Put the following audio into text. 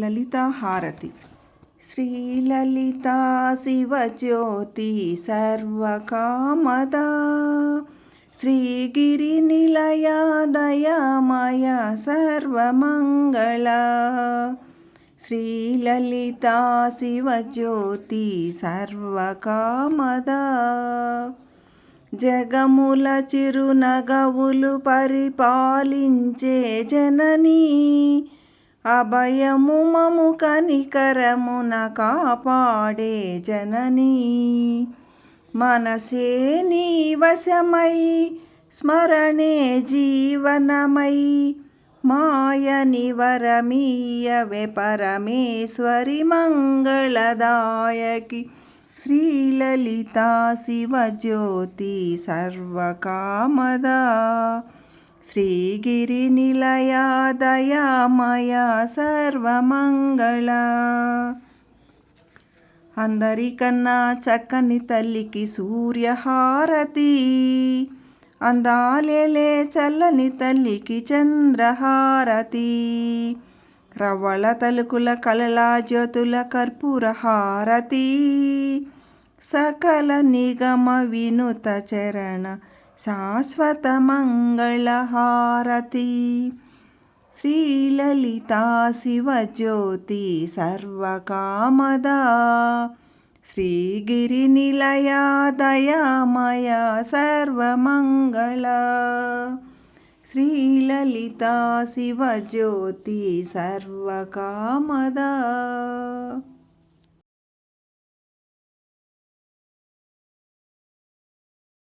లలితాహారతి శ్రీలలితా శివజ్యోతి సర్వకామదా. శ్రీగిరినిలయా దయామయ సర్వమంగళ. శ్రీలలితా శివజ్యోతి సర్వకామదా. జగముల చిరునగవులు పరిపాలించే జననీ. అభయము మము కనికరమున కాపాడే జననీ. మనసే నీ వశమై స్మరణే జీవనమై. మాయ నివరమీయవే పరమేశ్వరి మంగళదాయకి. శ్రీలలితా శివజ్యోతి సర్వకామదా. శ్రీగిరినిలయా దయామయ సర్వమంగళ. అందరికన్నా చక్కని తల్లికి సూర్యహారతి. అందాలేలే చల్లని తల్లికి చంద్రహారతి. రవ్వళ తలుకుల కళలా జ్యోతుల కర్పూరహారతి సకల నిగమ వినుత చరణ శాశ్వత మంగళహారతి శ్రీలలితా శివజ్యోతి సర్వకామదా. శ్రీగిరినిలయా దయామయ సర్వమంగళ. శ్రీలలితా శివజ్యోతి సర్వకామదా.